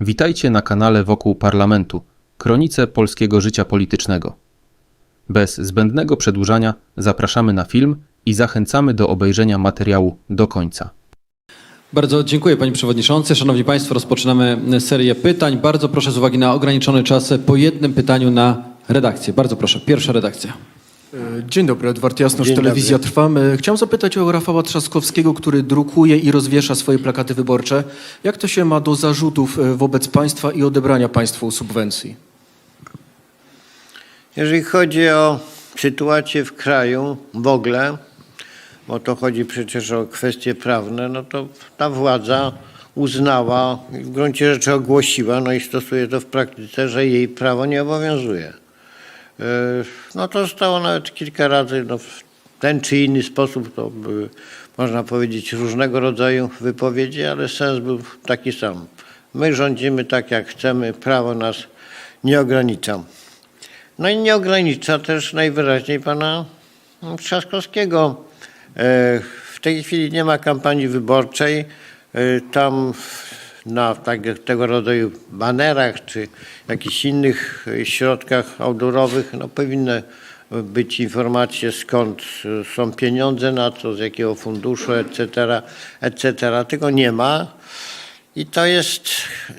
Witajcie na kanale Wokół Parlamentu, kronice polskiego życia politycznego. Bez zbędnego przedłużania zapraszamy na film i zachęcamy do obejrzenia materiału do końca. Bardzo dziękuję Panie Przewodniczący. Szanowni Państwo, rozpoczynamy serię pytań. Bardzo proszę z uwagi na ograniczony czas po jednym pytaniu na redakcję. Bardzo proszę, pierwsza redakcja. Dzień dobry, Edward Jasnosz, Dzień Telewizja dobry. Trwam. E, Chciałem zapytać o Rafała Trzaskowskiego, który drukuje i rozwiesza swoje plakaty wyborcze. Jak to się ma do zarzutów e, wobec państwa i odebrania państwu subwencji? Jeżeli chodzi o sytuację w kraju w ogóle, bo to chodzi przecież o kwestie prawne, no to ta władza uznała i w gruncie rzeczy ogłosiła, no i stosuje to w praktyce, że jej prawo nie obowiązuje. Yy, No to zostało nawet kilka razy, no w ten czy inny sposób, to były, można powiedzieć, różnego rodzaju wypowiedzi, ale sens był taki sam. My rządzimy tak, jak chcemy, prawo nas nie ogranicza. No i nie ogranicza też najwyraźniej pana Trzaskowskiego. E, W tej chwili nie ma kampanii wyborczej. E, Tam na tak, tego rodzaju banerach czy jakichś innych e, środkach outdoorowych no, powinny być informacje skąd są pieniądze na to, z jakiego funduszu, etc., etc. Tego nie ma. I to jest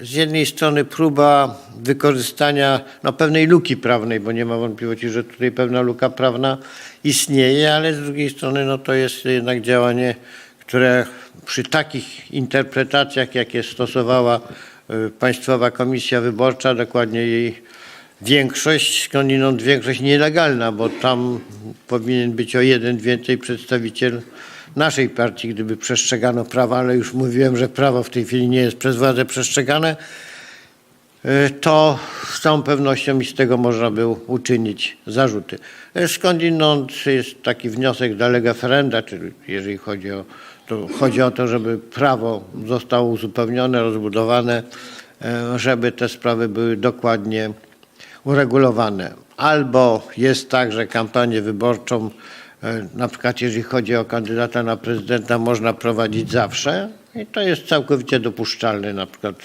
z jednej strony próba wykorzystania no, pewnej luki prawnej, bo nie ma wątpliwości, że tutaj pewna luka prawna istnieje, ale z drugiej strony no, to jest jednak działanie, które przy takich interpretacjach, jakie stosowała y, Państwowa Komisja Wyborcza, dokładnie jej większość, skądinąd większość nielegalna, bo tam powinien być o jeden więcej przedstawiciel naszej partii, gdyby przestrzegano prawa, ale już mówiłem, że prawo w tej chwili nie jest przez władzę przestrzegane, y, to z całą pewnością i z tego można było uczynić zarzuty. Y, Skądinąd jest taki wniosek de lege ferenda, czyli jeżeli chodzi o to, chodzi o to, żeby prawo zostało uzupełnione, rozbudowane, y, żeby te sprawy były dokładnie uregulowane. Albo jest tak, że kampanię wyborczą, e, na przykład jeżeli chodzi o kandydata na prezydenta, można prowadzić zawsze i to jest całkowicie dopuszczalne. Na przykład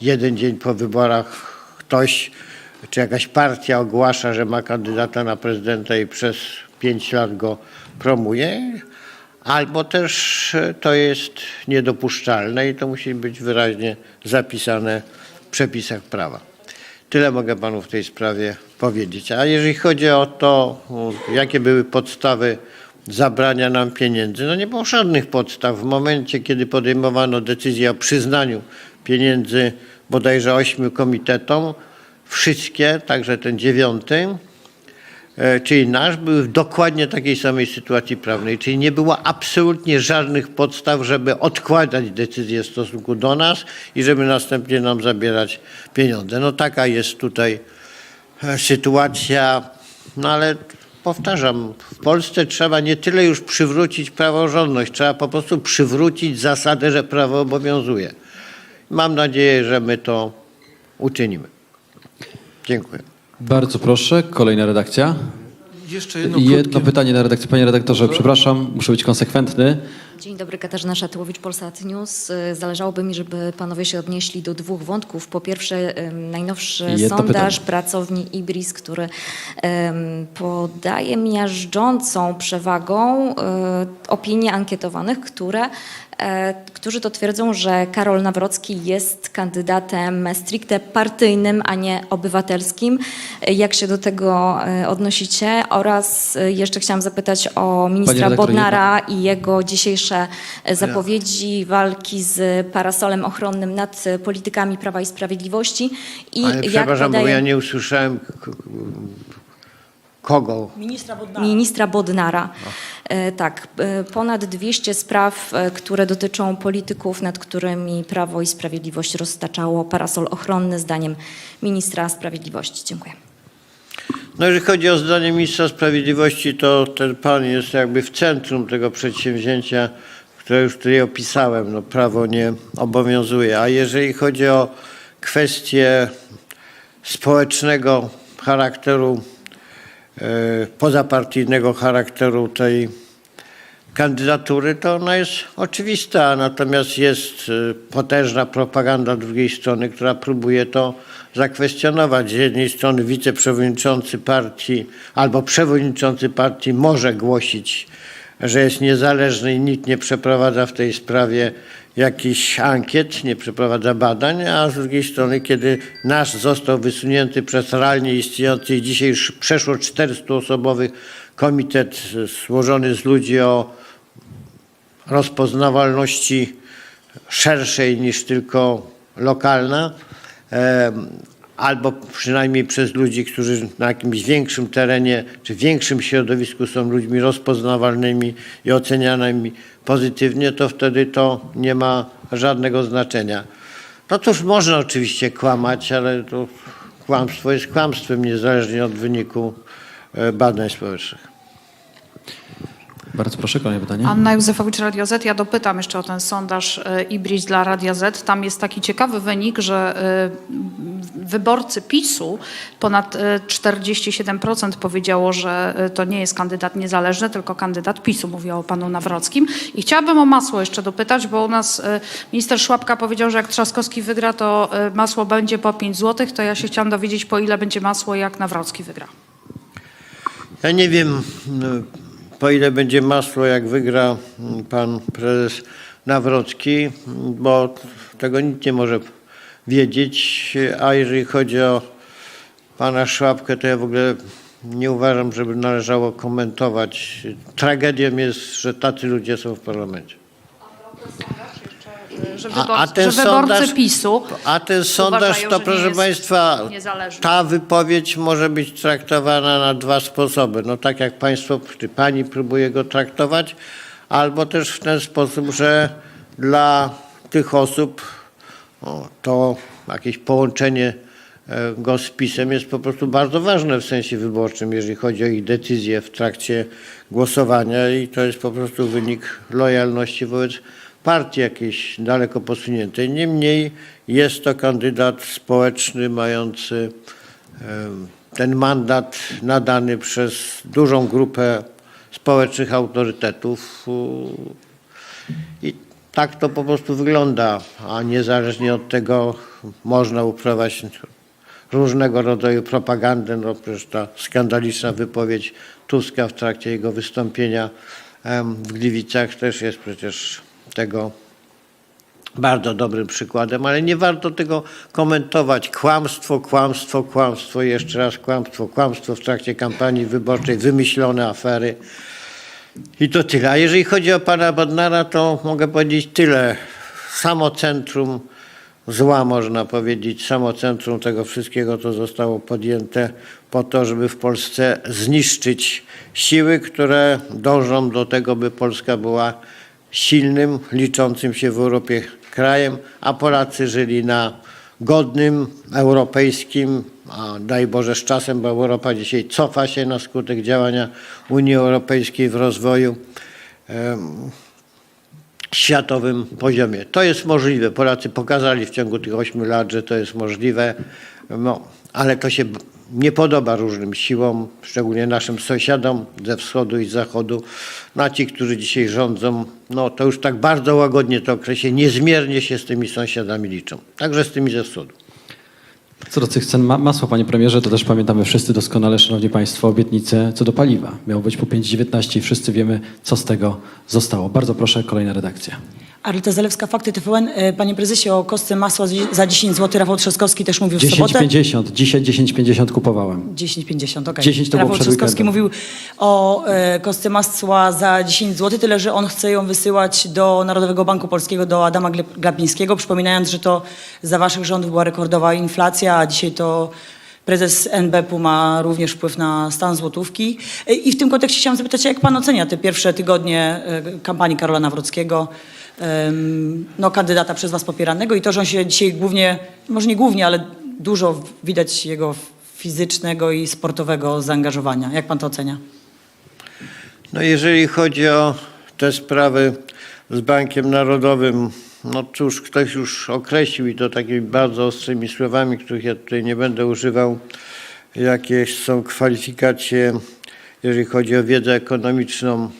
jeden dzień po wyborach ktoś czy jakaś partia ogłasza, że ma kandydata na prezydenta i przez pięć lat go promuje, albo też e, to jest niedopuszczalne i to musi być wyraźnie zapisane w przepisach prawa. Tyle mogę panu w tej sprawie powiedzieć. A jeżeli chodzi o to, jakie były podstawy zabrania nam pieniędzy, no nie było żadnych podstaw. W momencie, kiedy podejmowano decyzję o przyznaniu pieniędzy bodajże ośmiu komitetom, wszystkie, także ten dziewiąty, czyli nasz, były w dokładnie takiej samej sytuacji prawnej, czyli nie było absolutnie żadnych podstaw, żeby odkładać decyzję w stosunku do nas i żeby następnie nam zabierać pieniądze. No taka jest tutaj e, sytuacja, no ale powtarzam, w Polsce trzeba nie tyle już przywrócić praworządność, trzeba po prostu przywrócić zasadę, że prawo obowiązuje. Mam nadzieję, że my to uczynimy. Dziękuję. Bardzo proszę, kolejna redakcja. Jeszcze jedno, Jedno pytanie na redakcję. Panie redaktorze, przepraszam, muszę być konsekwentny. Dzień dobry, Katarzyna Szatyłowicz, Polsat News. Zależałoby mi, żeby panowie się odnieśli do dwóch wątków. Po pierwsze, najnowszy Jedno sondaż pytanie. pracowni Ibris, który podaje miażdżącą przewagą y, opinie ankietowanych, które, e, którzy to twierdzą, że Karol Nawrocki jest kandydatem stricte partyjnym, a nie obywatelskim. Y, Jak się do tego y, odnosicie? Oraz jeszcze chciałam zapytać o ministra Bodnara i jego dzisiejsze e, zapowiedzi walki z parasolem ochronnym nad e, politykami Prawa i Sprawiedliwości. I Ale jak przepraszam, bo ja nie usłyszałem k- k- kogo. ministra Bodnara. E, Tak, e, ponad 200 spraw, e, które dotyczą polityków, nad którymi Prawo i Sprawiedliwość roztaczało parasol ochronny, zdaniem ministra Sprawiedliwości. Dziękuję. No jeżeli chodzi o zdanie ministra sprawiedliwości, to ten pan jest jakby w centrum tego przedsięwzięcia, które już tutaj opisałem. No, prawo nie obowiązuje. A jeżeli chodzi o kwestie społecznego charakteru, pozapartyjnego charakteru tej, kandydatury, to ona jest oczywista, natomiast jest y, potężna propaganda drugiej strony, która próbuje to zakwestionować. Z jednej strony wiceprzewodniczący partii albo przewodniczący partii może głosić, że jest niezależny i nikt nie przeprowadza w tej sprawie jakichś ankiet, nie przeprowadza badań, a z drugiej strony, kiedy nasz został wysunięty przez realnie istniejący dzisiaj już przeszło 400-osobowy komitet y, złożony z ludzi o rozpoznawalności szerszej niż tylko lokalna, albo przynajmniej przez ludzi, którzy na jakimś większym terenie czy większym środowisku są ludźmi rozpoznawalnymi i ocenianymi pozytywnie, to wtedy to nie ma żadnego znaczenia. No cóż, można oczywiście kłamać, ale to kłamstwo jest kłamstwem, niezależnie od wyniku e, badań społecznych. Bardzo proszę, kolejne pytanie. Anna Józefowicz, Radio Z. Ja dopytam jeszcze o ten sondaż e, Ibris dla Radia Z. Tam jest taki ciekawy wynik, że e, wyborcy PiSu, ponad e, 47% powiedziało, że e, to nie jest kandydat niezależny, tylko kandydat PiSu. Mówię o panu Nawrockim. I chciałabym o masło jeszcze dopytać, bo u nas e, minister Szłapka powiedział, że jak Trzaskowski wygra, to e, masło będzie po 5 zł. To ja się chciałam dowiedzieć, po ile będzie masło, jak Nawrocki wygra. Ja nie wiem, no, po ile będzie masło, jak wygra mm, pan prezes Nawrocki, bo tego nikt nie może wiedzieć. A jeżeli chodzi o pana Szłapkę, to ja w ogóle nie uważam, żeby należało komentować. Tragedią jest, że tacy ludzie są w parlamencie. Że, A, ten że wyborcy sondaż, PiSu a ten sondaż uważają, to, że proszę nie jest Państwa, niezależny. ta wypowiedź może być traktowana na dwa sposoby. No tak jak Państwo, czy Pani próbuje go traktować, albo też w ten sposób, że dla tych osób o, to jakieś połączenie e, go z PiSem jest po prostu bardzo ważne w sensie wyborczym, jeżeli chodzi o ich decyzje w trakcie głosowania i to jest po prostu wynik lojalności wobec partii jakiejś daleko posuniętej. Niemniej jest to kandydat społeczny mający ten mandat nadany przez dużą grupę społecznych autorytetów. I tak to po prostu wygląda, a niezależnie od tego można uprawiać różnego rodzaju propagandę. No przecież ta skandaliczna wypowiedź Tuska w trakcie jego wystąpienia w Gliwicach też jest przecież tego bardzo dobrym przykładem, ale nie warto tego komentować. Kłamstwo, kłamstwo, kłamstwo, jeszcze raz kłamstwo, kłamstwo w trakcie kampanii wyborczej, wymyślone afery. I to tyle. A jeżeli chodzi o pana Bodnara, to mogę powiedzieć tyle. Samo centrum zła, można powiedzieć, samo centrum tego wszystkiego, co zostało podjęte po to, żeby w Polsce zniszczyć siły, które dążą do tego, by Polska była silnym, liczącym się w Europie krajem, a Polacy żyli na godnym, europejskim, a daj Boże z czasem, bo Europa dzisiaj cofa się na skutek działania Unii Europejskiej w rozwoju em, światowym poziomie. To jest możliwe. Polacy pokazali w ciągu tych ośmiu lat, że to jest możliwe, no, ale to się nie podoba różnym siłom, szczególnie naszym sąsiadom ze wschodu i z zachodu. No, a ci, którzy dzisiaj rządzą, no to już tak bardzo łagodnie to określę, niezmiernie się z tymi sąsiadami liczą. Także z tymi ze wschodu. Co do tych cen ma masła, panie premierze, to też pamiętamy wszyscy doskonale, szanowni państwo, obietnice co do paliwa. Miało być po 5,19 i wszyscy wiemy, co z tego zostało. Bardzo proszę, kolejna redakcja. Arleta Zalewska, Fakty TVN. E, Panie prezesie, o kostce masła za 10 zł Rafał Trzaskowski też mówił w sobotę. 10,50. Dzisiaj 10,50 kupowałem. 10,50, okej. 10 to Rafał Trzaskowski mówił o e, kostce masła za 10 zł, tyle że on chce ją wysyłać do Narodowego Banku Polskiego, do Adama Glapińskiego, przypominając, że to za waszych rządów była rekordowa inflacja, a dzisiaj to prezes NBP-u ma również wpływ na stan złotówki. E, I w tym kontekście chciałam zapytać, jak pan ocenia te pierwsze tygodnie e, kampanii Karola Nawrockiego, no, kandydata przez was popieranego i to, że on się dzisiaj głównie, może nie głównie, ale dużo widać jego fizycznego i sportowego zaangażowania. Jak pan to ocenia? No jeżeli chodzi o te sprawy z Bankiem Narodowym, no cóż, ktoś już określił i to takimi bardzo ostrymi słowami, których ja tutaj nie będę używał, jakie są kwalifikacje, jeżeli chodzi o wiedzę ekonomiczną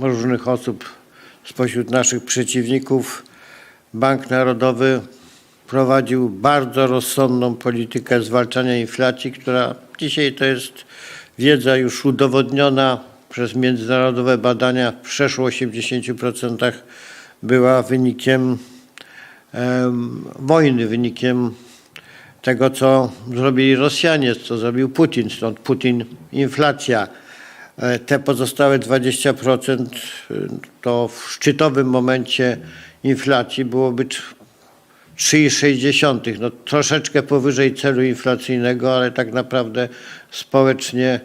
różnych osób spośród naszych przeciwników, Bank Narodowy prowadził bardzo rozsądną politykę zwalczania inflacji, która dzisiaj to jest wiedza już udowodniona przez międzynarodowe badania, przeszło 80% była wynikiem em, wojny, wynikiem tego, co zrobili Rosjanie, co zrobił Putin. Stąd Putin, inflacja. E, Te pozostałe 20% y, to w szczytowym momencie inflacji byłoby trz- 3,6. No, troszeczkę powyżej celu inflacyjnego, ale tak naprawdę społecznie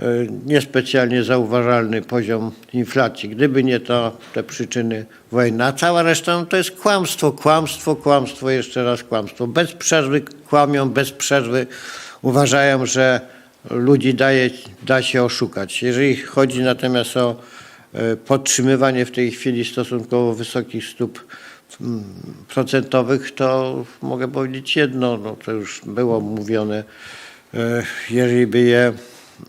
y, niespecjalnie zauważalny poziom inflacji. Gdyby nie to te przyczyny wojny. A cała reszta no, to jest kłamstwo, kłamstwo, kłamstwo, jeszcze raz kłamstwo. Bez przerwy kłamią, bez przerwy uważają, że ludzi daje, da się oszukać. Jeżeli chodzi natomiast o e, podtrzymywanie w tej chwili stosunkowo wysokich stóp mm, procentowych, to mogę powiedzieć jedno, no to już było mówione, e, jeżeli by je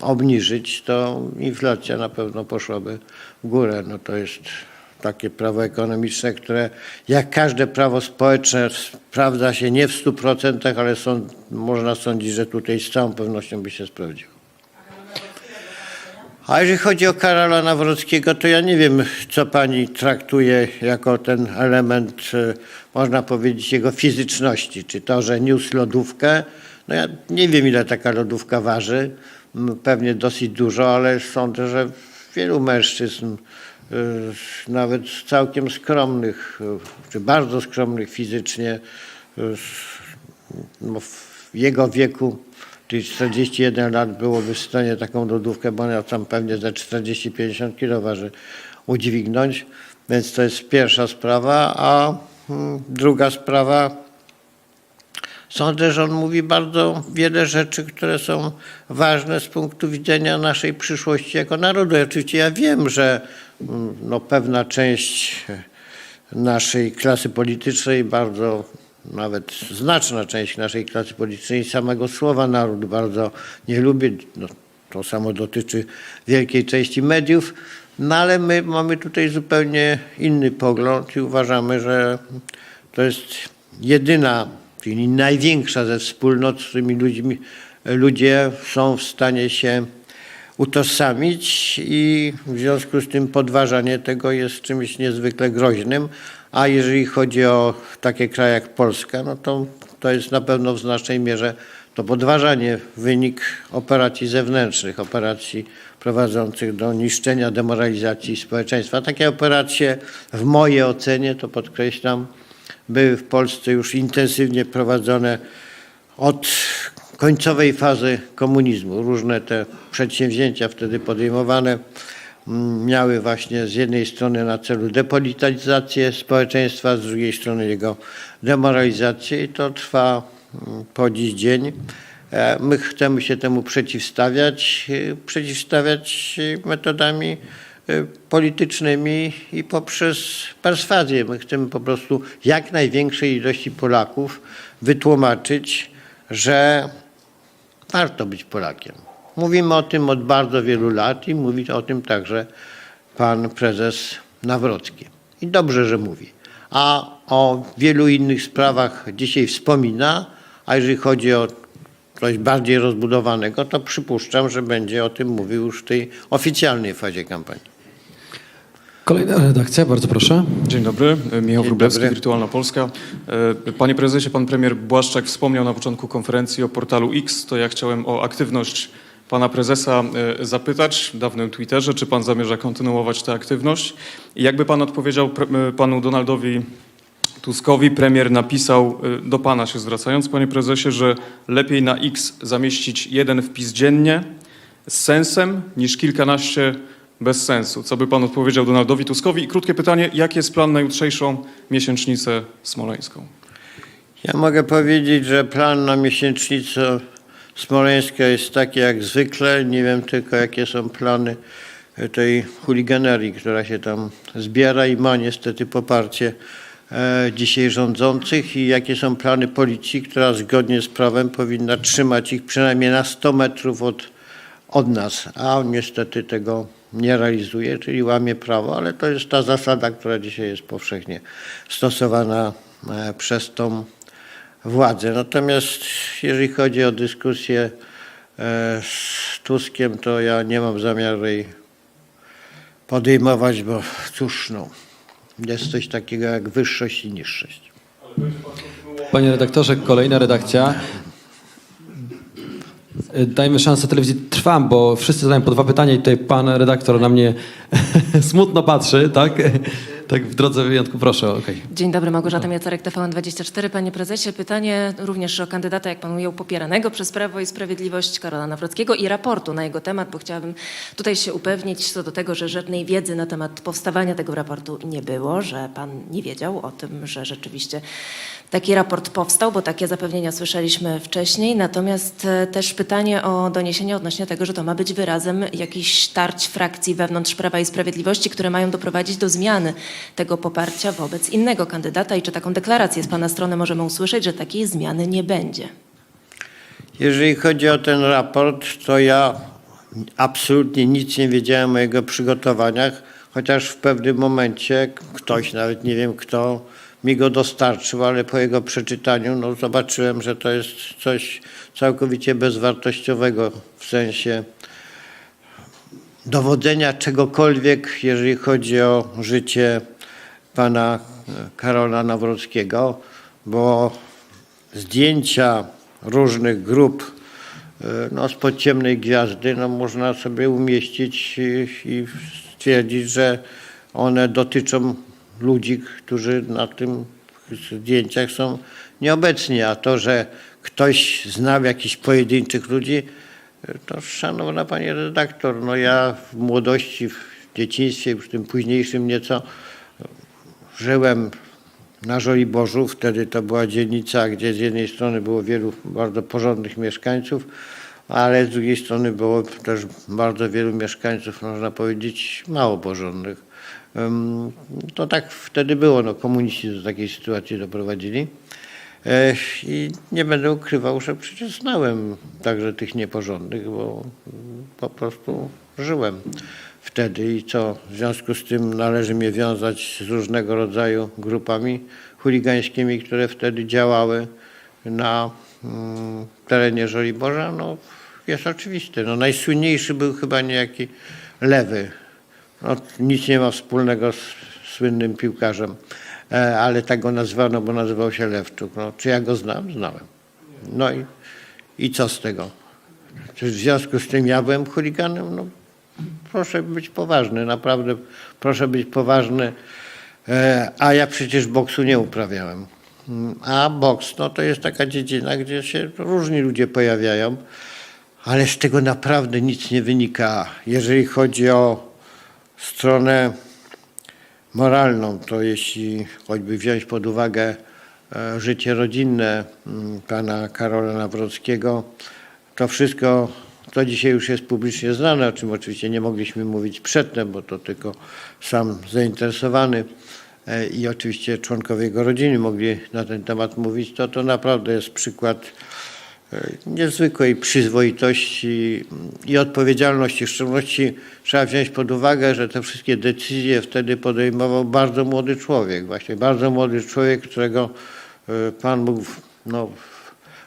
obniżyć, to inflacja na pewno poszłaby w górę. No to jest takie prawo ekonomiczne, które jak każde prawo społeczne sprawdza się nie w 100%, ale są, można sądzić, że tutaj z całą pewnością by się sprawdziło. A jeżeli chodzi o Karola Nawrockiego, to ja nie wiem, co pani traktuje jako ten element, e, można powiedzieć, jego fizyczności. Czy to, że niósł lodówkę, no ja nie wiem, ile taka lodówka waży, pewnie dosyć dużo, ale sądzę, że wielu mężczyzn, nawet całkiem skromnych, e, czy bardzo skromnych fizycznie, e, no, w jego wieku, czyli 41 lat, byłoby w stanie taką lodówkę, bo ona tam pewnie za 40-50 kilo waży, udźwignąć. Więc to jest pierwsza sprawa. A mm, druga sprawa, sądzę, że on mówi bardzo wiele rzeczy, które są ważne z punktu widzenia naszej przyszłości jako narodu. I oczywiście ja wiem, że mm, no, pewna część naszej klasy politycznej, bardzo nawet znaczna część naszej klasy politycznej samego słowa naród bardzo nie lubi. No, to samo dotyczy wielkiej części mediów, no ale my mamy tutaj zupełnie inny pogląd i uważamy, że to jest jedyna, czyli największa ze wspólnot, z którymi ludźmi, ludzie są w stanie się utożsamić i w związku z tym podważanie tego jest czymś niezwykle groźnym. A jeżeli chodzi o takie kraje jak Polska, no to to jest na pewno w znacznej mierze to podważanie wynik operacji zewnętrznych, operacji prowadzących do niszczenia, demoralizacji społeczeństwa. Takie operacje w mojej ocenie, to podkreślam, były w Polsce już intensywnie prowadzone od końcowej fazy komunizmu. Różne te przedsięwzięcia wtedy podejmowane mm, miały właśnie z jednej strony na celu depolityzację społeczeństwa, z drugiej strony jego demoralizację i to trwa mm, po dziś dzień. E, My chcemy się temu przeciwstawiać, e, przeciwstawiać metodami politycznymi i poprzez perswazję. My chcemy po prostu jak największej ilości Polaków wytłumaczyć, że warto być Polakiem. Mówimy o tym od bardzo wielu lat i mówi o tym także pan prezes Nawrocki. I dobrze, że mówi. A o wielu innych sprawach dzisiaj wspomina, a jeżeli chodzi o coś bardziej rozbudowanego, to przypuszczam, że będzie o tym mówił już w tej oficjalnej fazie kampanii. Kolejna redakcja, bardzo proszę. Dzień dobry, Michał Wróblewski. Wirtualna Polska. E, Panie prezesie, pan premier Błaszczak wspomniał na początku konferencji o portalu X, to ja chciałem o aktywność pana prezesa e, zapytać w dawnym Twitterze, czy pan zamierza kontynuować tę aktywność i jakby pan odpowiedział e, panu Donaldowi Tuskowi, premier napisał, do pana się zwracając, panie prezesie, że lepiej na X zamieścić jeden wpis dziennie z sensem niż kilkanaście bez sensu. Co by pan odpowiedział Donaldowi Tuskowi? I krótkie pytanie, jaki jest plan na jutrzejszą miesięcznicę smoleńską? Ja mogę powiedzieć, że plan na miesięcznicę smoleńska jest taki jak zwykle. Nie wiem tylko, jakie są plany tej chuliganerii, która się tam zbiera i ma niestety poparcie e, dzisiaj rządzących i jakie są plany policji, która zgodnie z prawem powinna trzymać ich przynajmniej na 100 metrów od, od nas, a niestety tego nie realizuje, czyli łamie prawo, ale to jest ta zasada, która dzisiaj jest powszechnie stosowana e, przez tą władzę. Natomiast jeżeli chodzi o dyskusję e, z Tuskiem, to ja nie mam zamiaru jej podejmować, bo cóż, no, jest coś takiego jak wyższość i niższość. Panie redaktorze, kolejna redakcja. Y, Dajmy szansę telewizji Trwam, bo wszyscy zadają po dwa pytania i tutaj pan redaktor na mnie smutno patrzy, tak? Tak w drodze wyjątku, proszę, okej. Dzień dobry, Małgorzata Miacarek, TVN24. Panie prezesie, pytanie również o kandydata, jak pan ujął, popieranego przez Prawo i Sprawiedliwość Karola Nawrockiego i raportu na jego temat, bo chciałabym tutaj się upewnić co do tego, że żadnej wiedzy na temat powstawania tego raportu nie było, że pan nie wiedział o tym, że rzeczywiście taki raport powstał, bo takie zapewnienia słyszeliśmy wcześniej. Natomiast e, też pytanie o doniesienia odnośnie tego, że to ma być wyrazem jakichś tarć frakcji wewnątrz Prawa i Sprawiedliwości, które mają doprowadzić do zmiany tego poparcia wobec innego kandydata i czy taką deklarację z Pana strony możemy usłyszeć, że takiej zmiany nie będzie? Jeżeli chodzi o ten raport, to ja absolutnie nic nie wiedziałem o jego przygotowaniach, chociaż w pewnym momencie ktoś, nawet nie wiem kto, mi go dostarczył, ale po jego przeczytaniu no, zobaczyłem, że to jest coś całkowicie bezwartościowego w sensie dowodzenia czegokolwiek, jeżeli chodzi o życie pana e, Karola Nawrockiego, bo zdjęcia różnych grup e, no, spod ciemnej gwiazdy no, można sobie umieścić i, i stwierdzić, że one dotyczą ludzi, którzy na tym zdjęciach są nieobecni, a to, że ktoś znał jakichś pojedynczych ludzi, to szanowna pani redaktor, no ja w młodości, w dzieciństwie, już tym późniejszym nieco, żyłem na Żoliborzu. Wtedy to była dzielnica, gdzie z jednej strony było wielu bardzo porządnych mieszkańców, ale z drugiej strony było też bardzo wielu mieszkańców, można powiedzieć, mało porządnych. To tak wtedy było, no komuniści do takiej sytuacji doprowadzili. I nie będę ukrywał, że przecież znałem także tych nieporządnych, bo mm, po prostu żyłem wtedy i co w związku z tym należy mnie wiązać z różnego rodzaju grupami chuligańskimi, które wtedy działały na mm, terenie Żoliborza, no jest oczywiste. No, najsłynniejszy był chyba niejaki Lewy. No, nic nie ma wspólnego z słynnym piłkarzem, e, ale tak go nazwano, bo nazywał się Lewczuk. No, czy ja go znam? Znałem. No i, i co z tego? Czy w związku z tym ja byłem chuliganem? No, proszę być poważny, naprawdę proszę być poważny. E, A ja przecież boksu nie uprawiałem. A boks, no to jest taka dziedzina, gdzie się różni ludzie pojawiają, ale z tego naprawdę nic nie wynika. Jeżeli chodzi o stronę moralną, to jeśli choćby wziąć pod uwagę e, życie rodzinne mm, pana Karola Nawrockiego, to wszystko, to dzisiaj już jest publicznie znane, o czym oczywiście nie mogliśmy mówić przedtem, bo to tylko sam zainteresowany e, i oczywiście członkowie jego rodziny mogli na ten temat mówić, to to naprawdę jest przykład niezwykłej przyzwoitości i odpowiedzialności. W szczególności trzeba wziąć pod uwagę, że te wszystkie decyzje wtedy podejmował bardzo młody człowiek, właśnie bardzo młody człowiek, którego e, Pan Bóg, no,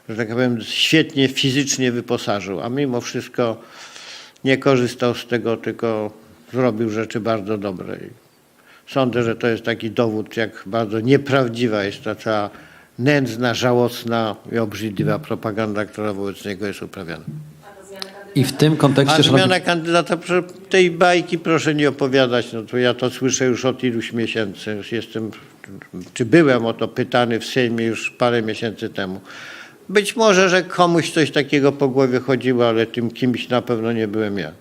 że tak powiem, świetnie fizycznie wyposażył, a mimo wszystko nie korzystał z tego, tylko zrobił rzeczy bardzo dobre. Sądzę, że to jest taki dowód, jak bardzo nieprawdziwa jest ta cała nędzna, żałosna i obrzydliwa propaganda, która wobec niego jest uprawiana. I w tym kontekście, A szanowni zmiana kandydata, proszę, tej bajki proszę nie opowiadać, no to ja to słyszę już od iluś miesięcy. Już jestem, czy byłem o to pytany w Sejmie już parę miesięcy temu. Być może, że komuś coś takiego po głowie chodziło, ale tym kimś na pewno nie byłem ja.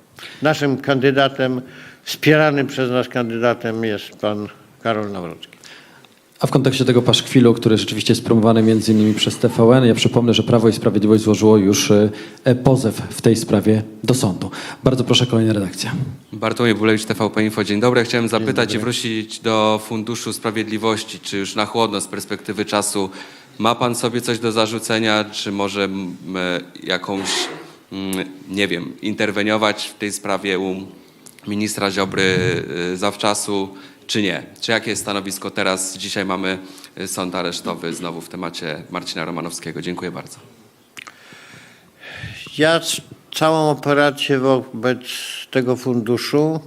Naszym kandydatem, wspieranym przez nas kandydatem jest pan Karol Nawrocki. A w kontekście tego paszkwilu, który rzeczywiście jest promowany między innymi przez TVN, ja przypomnę, że Prawo i Sprawiedliwość złożyło już e, pozew w tej sprawie do sądu. Bardzo proszę, kolejna redakcja. Bartłomiej Bulewicz, TVP Info. Dzień dobry. Chciałem zapytać i wrócić do Funduszu Sprawiedliwości. Czy już na chłodno z perspektywy czasu ma pan sobie coś do zarzucenia, czy może e, jakąś, mm, nie wiem, interweniować w tej sprawie u ministra Ziobry y, zawczasu, czy nie? Czy jakie jest stanowisko teraz? Dzisiaj mamy y, sąd aresztowy znowu w temacie Marcina Romanowskiego. Dziękuję bardzo. Ja całą operację wobec tego funduszu,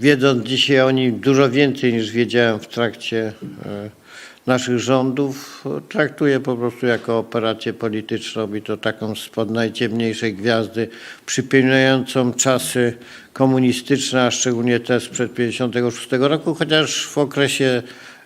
wiedząc dzisiaj o nim dużo więcej niż wiedziałem w trakcie e, naszych rządów, e, traktuję po prostu jako operację polityczną i to taką spod najciemniejszej gwiazdy, przypominającą czasy komunistyczne, a szczególnie te sprzed 1956 roku, chociaż w okresie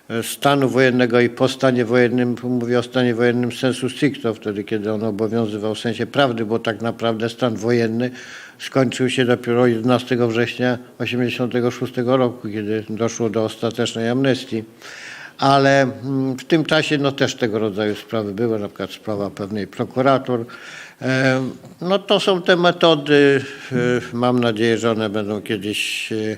e, stanu wojennego i po stanie wojennym, mówię o stanie wojennym sensu stricto, wtedy kiedy on obowiązywał w sensie prawdy, bo tak naprawdę stan wojenny skończył się dopiero 11 września 1986 roku, kiedy doszło do ostatecznej amnestii. Ale mm, w tym czasie no, też tego rodzaju sprawy były, na przykład sprawa pewnej prokurator. No to są te metody, e, mam nadzieję, że one będą kiedyś e,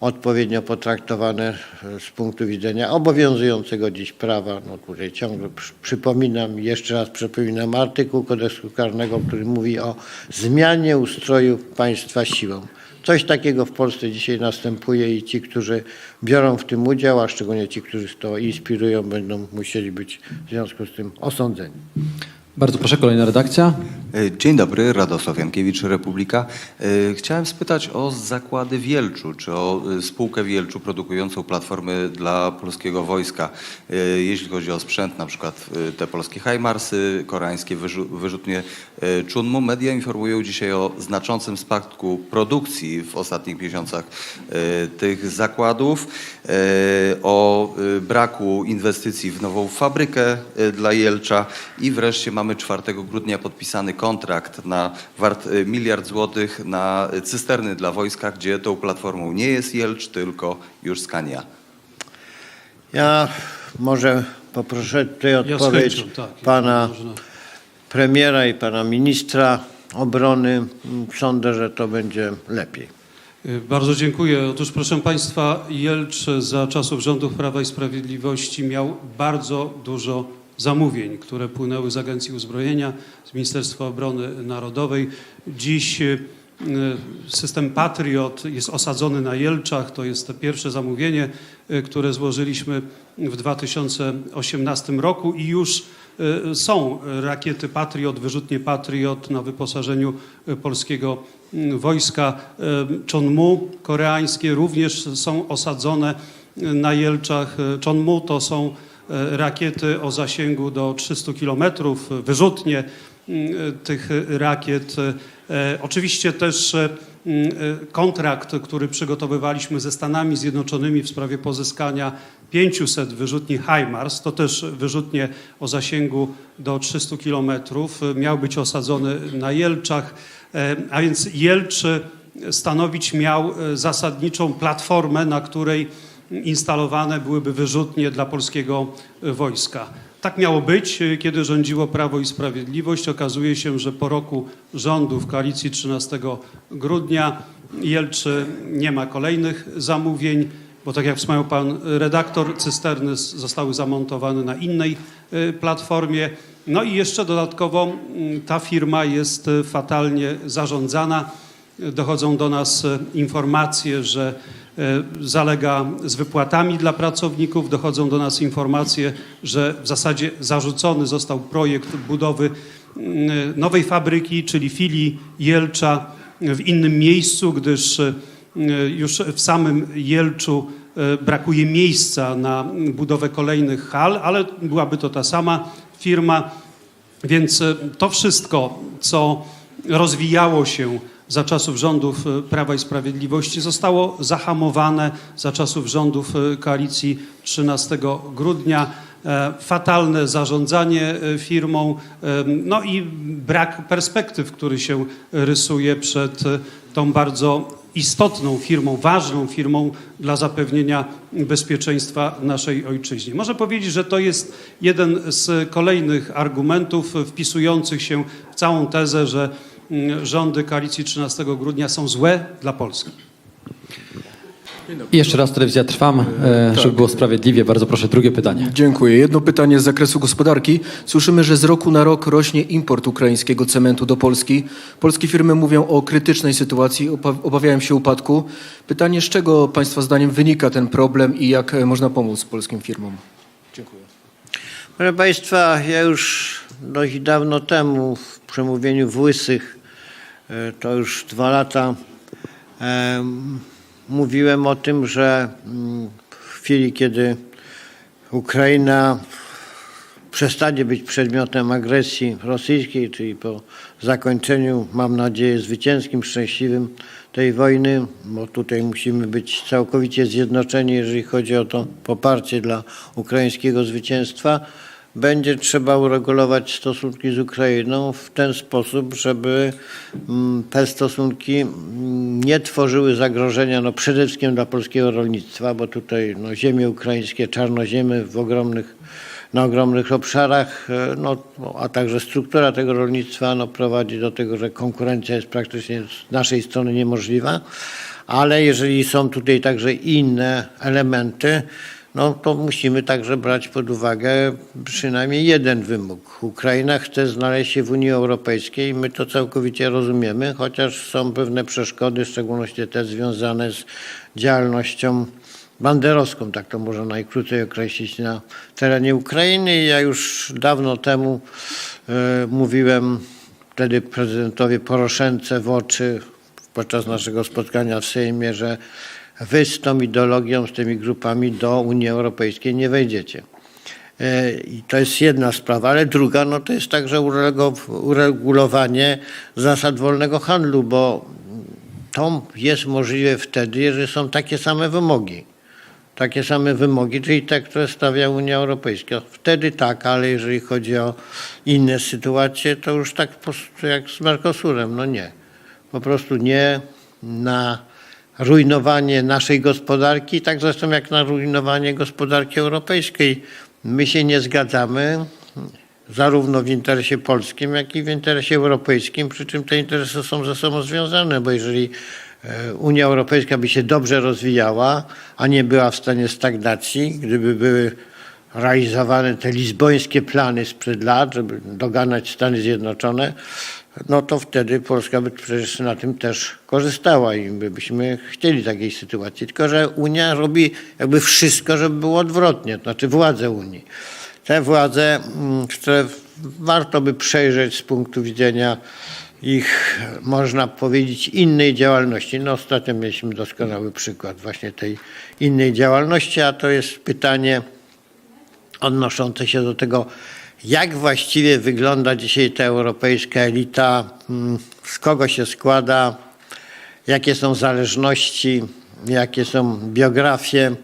odpowiednio potraktowane e, z punktu widzenia obowiązującego dziś prawa. No tutaj ciągle przy- przypominam, jeszcze raz przypominam artykuł kodeksu karnego, który mówi o zmianie ustroju państwa siłą. Coś takiego w Polsce dzisiaj następuje i ci, którzy biorą w tym udział, a szczególnie ci, którzy to inspirują, będą musieli być w związku z tym osądzeni. Bardzo proszę, kolejna redakcja. E, Dzień dobry, Radosław Jankiewicz, Republika. E, Chciałem spytać o zakłady w Jelczu, czy o e, spółkę w Jelczu produkującą platformy dla polskiego wojska. Jeśli chodzi o sprzęt, na przykład te polskie Hajmarsy, koreańskie wyrzu- wyrzutnie Chunmu. Media informują dzisiaj o znaczącym spadku produkcji w ostatnich miesiącach tych zakładów, o braku inwestycji w nową fabrykę dla Jelcza i wreszcie mamy 4 grudnia podpisany kontrakt na wart e, miliard złotych na cysterny dla wojska, gdzie tą platformą nie jest Jelcz, tylko już Skania. Ja może poproszę tutaj odpowiedź chęcią, tak. pana Można. premiera i pana ministra obrony. Sądzę, że to będzie lepiej. Y, Bardzo dziękuję. Otóż proszę Państwa, Jelcz za czasów rządów Prawa i Sprawiedliwości miał bardzo dużo zamówień, które płynęły z Agencji Uzbrojenia, z Ministerstwa Obrony Narodowej. Dziś y, system Patriot jest osadzony na Jelczach. To jest to pierwsze zamówienie, y, które złożyliśmy w 2018 roku i już y, są rakiety Patriot, wyrzutnie Patriot na wyposażeniu polskiego wojska. Chonmu koreańskie również są osadzone na Jelczach. Chonmu to są rakiety o zasięgu do 300 kilometrów, y, wyrzutnie y, tych rakiet. E, Oczywiście też e, mm, e, kontrakt, który przygotowywaliśmy ze Stanami Zjednoczonymi w sprawie pozyskania 500 wyrzutni HIMARS, to też wyrzutnie o zasięgu do 300 kilometrów, e, miał być osadzony na Jelczach, e, a więc Jelcz e, stanowić miał e, zasadniczą platformę, na której instalowane byłyby wyrzutnie dla polskiego e, wojska. Tak miało być, e, kiedy rządziło Prawo i Sprawiedliwość. Okazuje się, że po roku rządów koalicji 13 grudnia Jelczy nie ma kolejnych zamówień, bo tak jak wspomniał pan redaktor, cysterny zostały zamontowane na innej e, platformie. No i jeszcze dodatkowo mm, ta firma jest fatalnie zarządzana. Dochodzą do nas e, informacje, że e, zalega z wypłatami dla pracowników. Dochodzą do nas informacje, że w zasadzie zarzucony został projekt budowy mm, nowej fabryki, czyli filii Jelcza w innym miejscu, gdyż e, już w samym Jelczu brakuje miejsca na budowę kolejnych hal, ale byłaby to ta sama firma. Więc to wszystko, co rozwijało się za czasów rządów e, Prawa i Sprawiedliwości, zostało zahamowane za czasów rządów e, koalicji 13 grudnia. E, Fatalne zarządzanie firmą, no i brak perspektyw, który się rysuje przed tą bardzo istotną firmą, ważną firmą dla zapewnienia bezpieczeństwa naszej ojczyźnie. Można powiedzieć, że to jest jeden z kolejnych argumentów wpisujących się w całą tezę, że rządy koalicji 13 grudnia są złe dla Polski. I jeszcze raz telewizja Trwam, e, żeby było sprawiedliwie. Bardzo proszę, drugie pytanie. Dziękuję. Jedno pytanie z zakresu gospodarki. Słyszymy, że z roku na rok rośnie import ukraińskiego cementu do Polski. Polskie firmy mówią o krytycznej sytuacji, obawiają się upadku. Pytanie, z czego Państwa zdaniem wynika ten problem i jak e, można pomóc polskim firmom? Dziękuję. Proszę Państwa, ja już dość dawno temu w przemówieniu w Łysych, e, to już dwa lata, em, mówiłem o tym, że mm, w chwili, kiedy Ukraina przestanie być przedmiotem agresji rosyjskiej, czyli po zakończeniu, mam nadzieję, zwycięskim, szczęśliwym tej wojny, bo tutaj musimy być całkowicie zjednoczeni, jeżeli chodzi o to poparcie dla ukraińskiego zwycięstwa, będzie trzeba uregulować stosunki z Ukrainą w ten sposób, żeby mm, te stosunki mm, nie tworzyły zagrożenia no przede wszystkim dla polskiego rolnictwa, bo tutaj no, ziemie ukraińskie, czarnoziemy w ogromnych na ogromnych obszarach, e, no, a także struktura tego rolnictwa no, prowadzi do tego, że konkurencja jest praktycznie z naszej strony niemożliwa, ale jeżeli są tutaj także inne elementy, no to musimy także brać pod uwagę przynajmniej jeden wymóg. Ukraina chce znaleźć się w Unii Europejskiej, my to całkowicie rozumiemy, chociaż są pewne przeszkody, w szczególności te związane z działalnością banderowską, tak to można najkrócej określić, na terenie Ukrainy. Ja już dawno temu e, mówiłem wtedy prezydentowi Poroszence w oczy podczas naszego spotkania w Sejmie, że wy z tą ideologią, z tymi grupami do Unii Europejskiej nie wejdziecie. E, I to jest jedna sprawa, ale druga no to jest także uregulowanie zasad wolnego handlu, bo to jest możliwe wtedy, jeżeli są takie same wymogi. Takie same wymogi, czyli te, które stawia Unia Europejska. Wtedy tak, ale jeżeli chodzi o inne sytuacje, to już tak jak z Mercosurem, no nie. Po prostu nie na rujnowanie naszej gospodarki, tak zresztą jak na rujnowanie gospodarki europejskiej. My się nie zgadzamy zarówno w interesie polskim, jak i w interesie europejskim, przy czym te interesy są ze sobą związane, bo jeżeli e, Unia Europejska by się dobrze rozwijała, a nie była w stanie stagnacji, gdyby były realizowane te lizbońskie plany sprzed lat, żeby doganać Stany Zjednoczone, no to wtedy Polska by przecież na tym też korzystała i my byśmy chcieli takiej sytuacji. Tylko, że Unia robi jakby wszystko, żeby było odwrotnie, to znaczy władze Unii. Te władze, mm, które warto by przejrzeć z punktu widzenia ich, można powiedzieć, innej działalności. No ostatnio mieliśmy doskonały przykład właśnie tej innej działalności, a to jest pytanie, odnoszące się do tego, jak właściwie wygląda dzisiaj ta europejska elita, mm, z kogo się składa, jakie są zależności, jakie są biografie,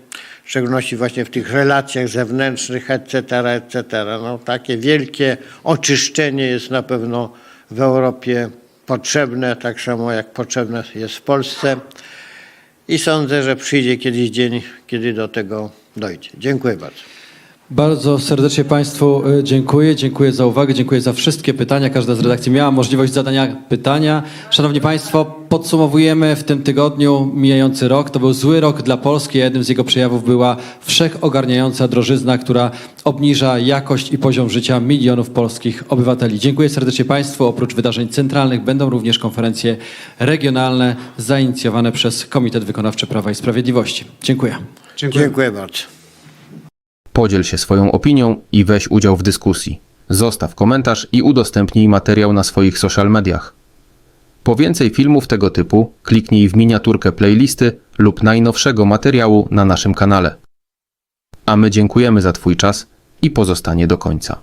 w szczególności właśnie w tych relacjach zewnętrznych, etc., etc. No, takie wielkie oczyszczenie jest na pewno w Europie potrzebne, tak samo jak potrzebne jest w Polsce. I sądzę, że przyjdzie kiedyś dzień, kiedy do tego dojdzie. Dziękuję bardzo. Bardzo serdecznie Państwu e, dziękuję. Dziękuję za uwagę, dziękuję za wszystkie pytania. Każda z redakcji miała możliwość zadania pytania. Szanowni Państwo, podsumowujemy w tym tygodniu mijający rok. To był zły rok dla Polski. Jednym z jego przejawów była wszechogarniająca drożyzna, która obniża jakość i poziom życia milionów polskich obywateli. Dziękuję serdecznie Państwu. Oprócz wydarzeń centralnych będą również konferencje regionalne zainicjowane przez Komitet Wykonawczy Prawa i Sprawiedliwości. Dziękuję. Dziękuję bardzo. Podziel się swoją opinią i weź udział w dyskusji. Zostaw komentarz i udostępnij materiał na swoich social mediach. Po więcej filmów tego typu kliknij w miniaturkę playlisty lub najnowszego materiału na naszym kanale. A my dziękujemy za Twój czas i pozostanie do końca.